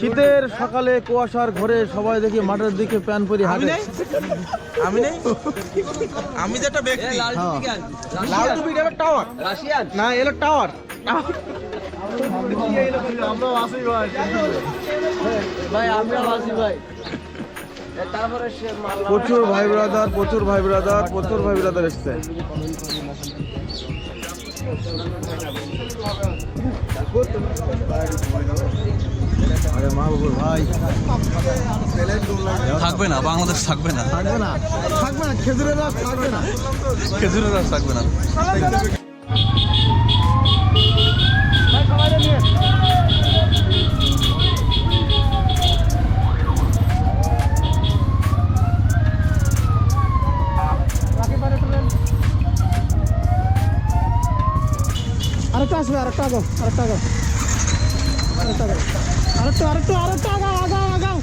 শীতের সকালে কুয়াশার ঘরে সবাই দেখি মাঠের দিকে প্যান পরি হাঁটে। আমি নেই? আমি যেটা ব্যক্তি। হ্যাঁ। লাল টুপি এটা টাওয়ার? রাশিয়ান? না এলো টাওয়ার। ভাই প্রচুর ভাই ব্রাদার প্রচুর ভাই ব্রাদার প্রচুর ভাই ব্রাদার এসছে। বাবুর ভাই থাকবে না বাংলাদেশ থাকবে না। থাকবে না থাকবে না খেজুরের রস থাকবে না। খেজুরের রস থাকবে না। আরেকটা আসবে আরেকটা আগাও আরেকটা আগাও আরেকটা আগাও আরেকটা আরেকটু আরেকটু আগাও আগাও আগাও।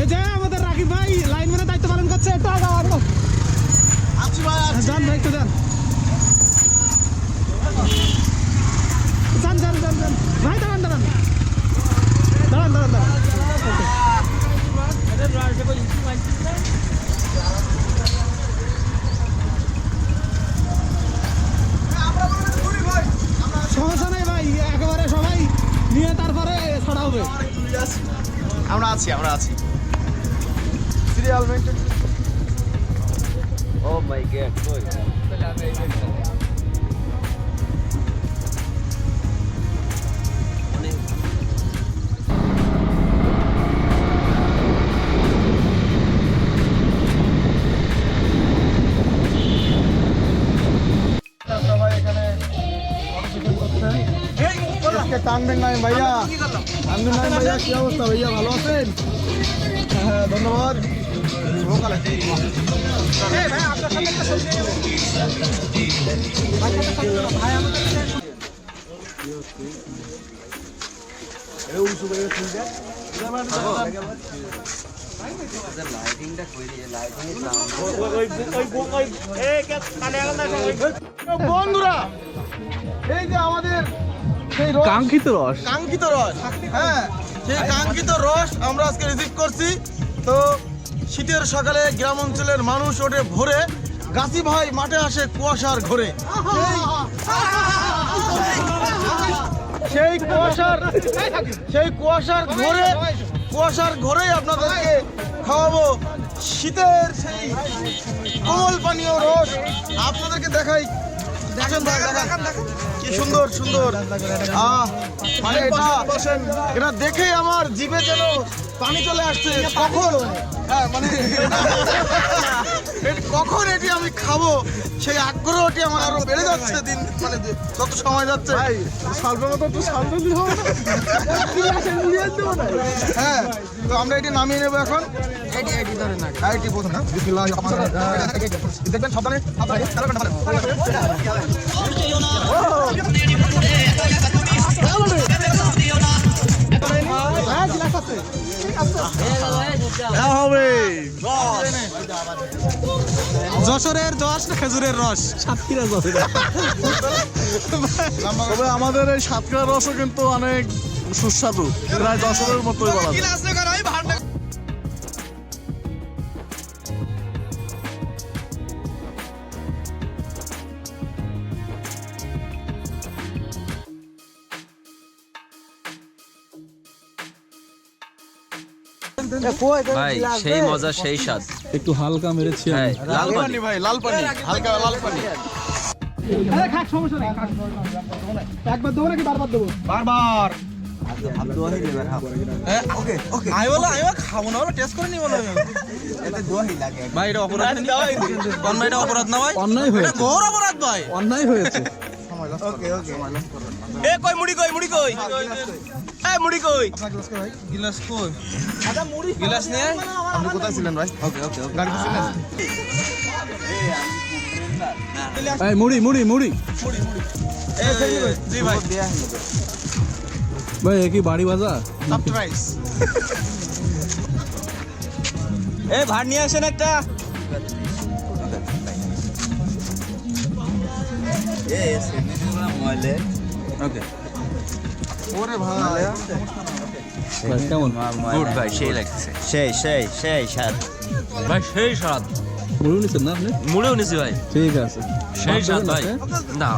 এই যে আমাদের রাকিব ভাই লাইন মানে দায়িত্ব পালন করছে একটু আগাও আগাও। যান ভাই একটু যান যান যান যান যান ভাই দাঁড়ান দাঁড়ান দাঁড়ান দাঁড়ান দাঁড়ান Okay. সমস্যা নাই ভাই একেবারে সবাই নিয়ে তারপরে ছাড়া হবে আমরা আছি আমরা আছি। Serial maintain oh my god কই টানবেন ভাইয়া। টানবেন নাই ভাইয়া কি অবস্থা ভাইয়া ভালো আছেন? হ্যাঁ ধন্যবাদ। লাইটিংটা কই লাইটিং বন্ধুরা এই যে আমাদের সেই কাঙ্ক্ষিত রস। কাঙ্ক্ষিত রস। হ্যাঁ সেই কাঙ্ক্ষিত রস আমরা আজকে রিসিভ করছি। তো শীতের সকালে গ্রাম অঞ্চলের মানুষ ওঠে ভোরে। গাছি ভাই মাঠে আসে কুয়াশার ঘরে। সেই কুয়াশার সেই কুয়াশার ঘরে কুয়াশার ঘরেই আপনাদেরকে খাওয়াবো শীতের সেই কোমল পানীয় রস। আপনাদেরকে দেখাই দেখেন ভাই কি সুন্দর সুন্দর। আহ মানে এটা এটা দেখে আমার জিভে যেন পানি চলে আসছে। কখন? হ্যাঁ মানে কখন এটি আমি খাব? সেই আগ্রহটি আমার আরও বেড়ে যাচ্ছে দিন মানে যত সময় যাচ্ছে। হ্যাঁ তো আমরা এটি নামিয়ে নেব এখন। এটি এটি ধরে না এটি প্রথম না দেখবেন সাবধানে হবে। যশোরের যশ না খেজুরের রস? সাতক্ষীরা যশোরের। তবে আমাদের এই সাতক্ষীরা রসও কিন্তু অনেক সুস্বাদু। প্রায় যশোরের মতোই বলা যায়। ভাই সেই মজা সেই স্বাদ। একটু হালকা মেরেছি হ্যাঁ লাল পানি। ভাই লাল পানি হালকা লাল পানি। একবার দেবো নাকি? বারবার দেবো? বারবার। ওকে ওকে। আমি বলো আমি বলো খাব না বলো টেস্ট করে নি বলো। ভাই এটা অপরাধ নি কোন ভাই এটা অপরাধ না ভাই। অন্যায় হয়েছে। এটা ঘোর অপরাধ ভাই। অন্যায় হয়েছে। ওকে ওকে। এ কই মুড়ি কই মুড়ি কই? এ মুড়ি কই গিলাস কই আদা মুড়ি গিলাস নিয়ে আপনি কোথায় ছিলেন ভাই ওকে ওকে গাড়িতে ছিলেন এই মুড়ি মুড়ি মুড়ি জি ভাই ভাই এ কি বাড়ি বাজার সাফট রাইস এ ভাত নিয়ে আসেন একটা ওকে ওরে ভাই। কেমন? গুড ভাই সেই লাগছে। সেই সেই সেই স্বাদ। ভাই সেই স্বাদ। না আপনি? মুড়েও নিছি ভাই। ঠিক আছে। সেই স্বাদ ভাই। না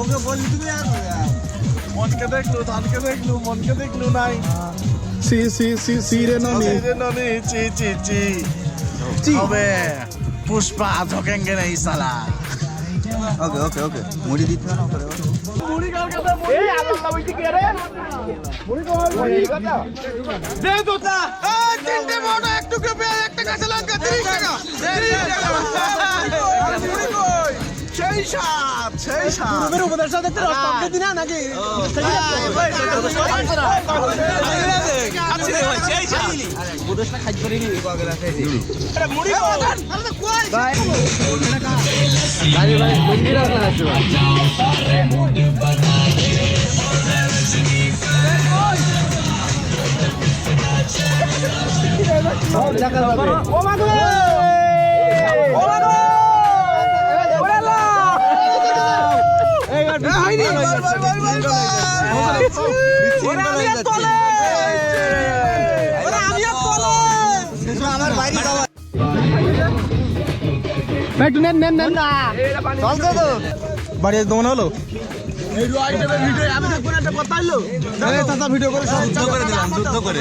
ওকে বললি তুমি আর মনকে দেখলু ধানকে দেখলু মনকে দেখলু নাই। সি সি সি সি রে ননি। রে ননি চি চি চি। হবে। পুষ্পা ধকেঙ্গে নেই সালা। ওকে ওকে ওকে মুড়ি দিতে না করে দে দোতা এই তিনটে বড় এক টুকরো পেঁয়াজ একটা কাঁচা লঙ্কা 30 টাকা। 30 টাকা। মুড়ি সেই সাত সেই সাত তুমি উপদেশ দেখতে রস পাবকে দিনা নাকি? আচ্ছা ভাই সেই মুড়ি ভাই ভাই ভাই লুঙ্গি আছে ভাই ও মা গো ও মা গো ওরে লা এই হয়নি বল বল বল বল ওরে আমি আর তলে ওরে আমি আর তলে আমার বাইরে যাওয়া ভাই তুই নেন নেন নেন না চল তো বাড়ি দমন হলো ভিডিও একটা করে যুদ্ধ করে দিলাম যুদ্ধ করে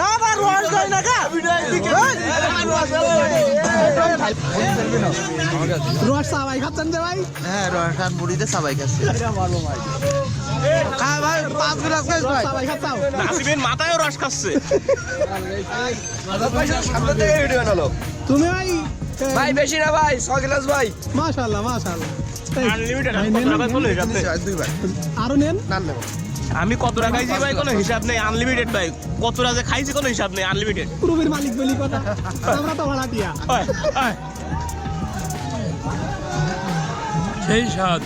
না রোয়াজ সবাই খাচ্ছেন যে ভাই? হ্যাঁ রসান মুড়িতে সবাই কাছে খা ভাই পাঁচ গ্লাস খাইছ ভাই। সবাই খাচ্ছাও? নাসিবের মাথায়ও রস খাচ্ছে। তুমি ভাই ভাই বেশি না ভাই ছ গ্লাস ভাই। মাশাআল্লাহ মাশাআল্লাহ। আনলিমিটেড আরও নেন। আমি কত টাকা খাইছি ভাই? কোনো হিসাব নেই আনলিমিটেড ভাই। কত টাকা যে খাইছি কোনো হিসাব নেই আনলিমিটেড পুরোপুরি মালিক বলি কথা। আমরা তো ভাড়াটিয়া সেই স্বাদ।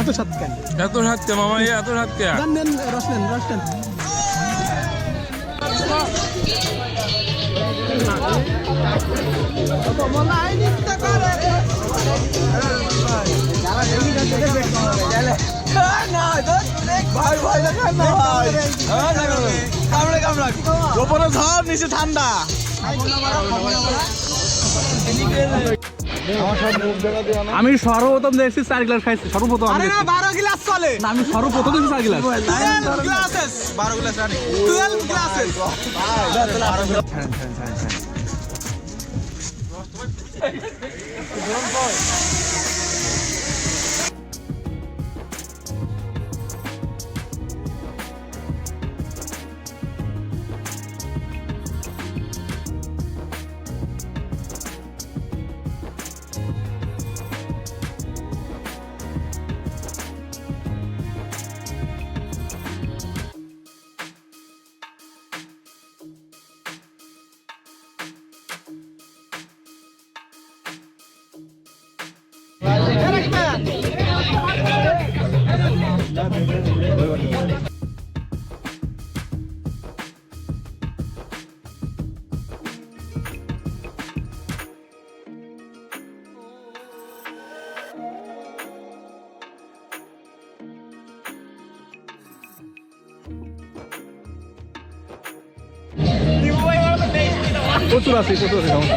এত সাত কেন? এত স্বাদকে মামা এই এত ওপরে ঝড় নিচে ঠান্ডা। আমি সর্বপ্রথম দেখছি চার গ্লাস খাইছি সর্বপ্রথম আমি। বারো গ্লাস চলে। না, আমি সর্বপ্রথম দেখছি চার গ্লাস। বারো গ্লাস টুয়েলভ গ্লাসেস প্রচুর আছে প্রচুর আছে।